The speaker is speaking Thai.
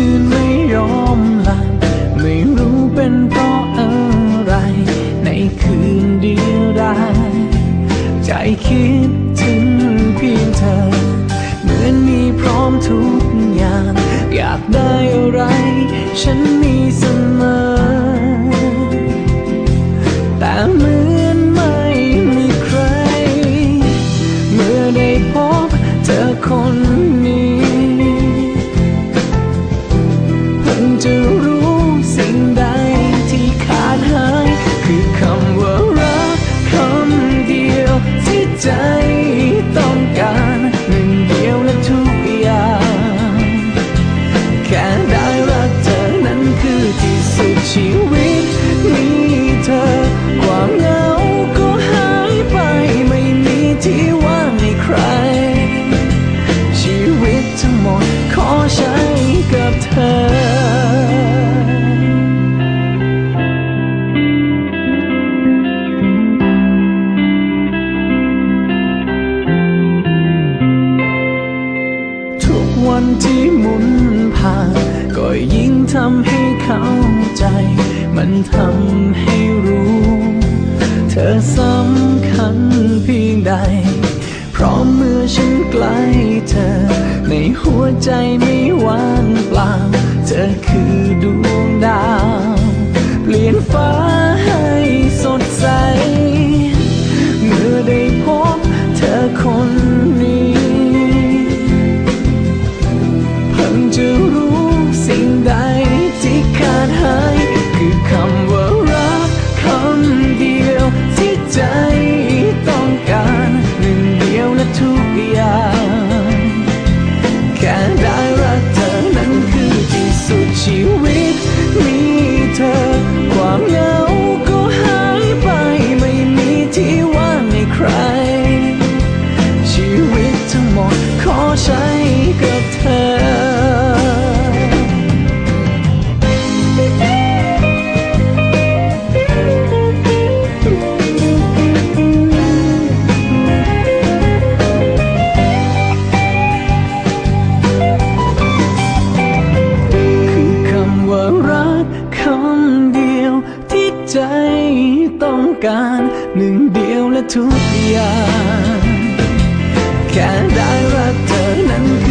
คืนไม่ยอมหลับไม่รู้เป็นเพราะอะไร ในคืนดียดใจคิดถึงเพียงเธอ เหมือนมีพร้อมทุกอย่าง อยากได้อะไร ฉันมีเสมอ แต่เมื่อ หมด ขอใช้กับเธอันที่มุนผ่านก็ยิ่งทำให้เข้าใจ มันทำให้รู้ เธอ ใจไม่ว่างเปล่า เธอคือดวง องการหนึ่งเดียวและทุกอย่าง แค่ได้รักเธอนั้น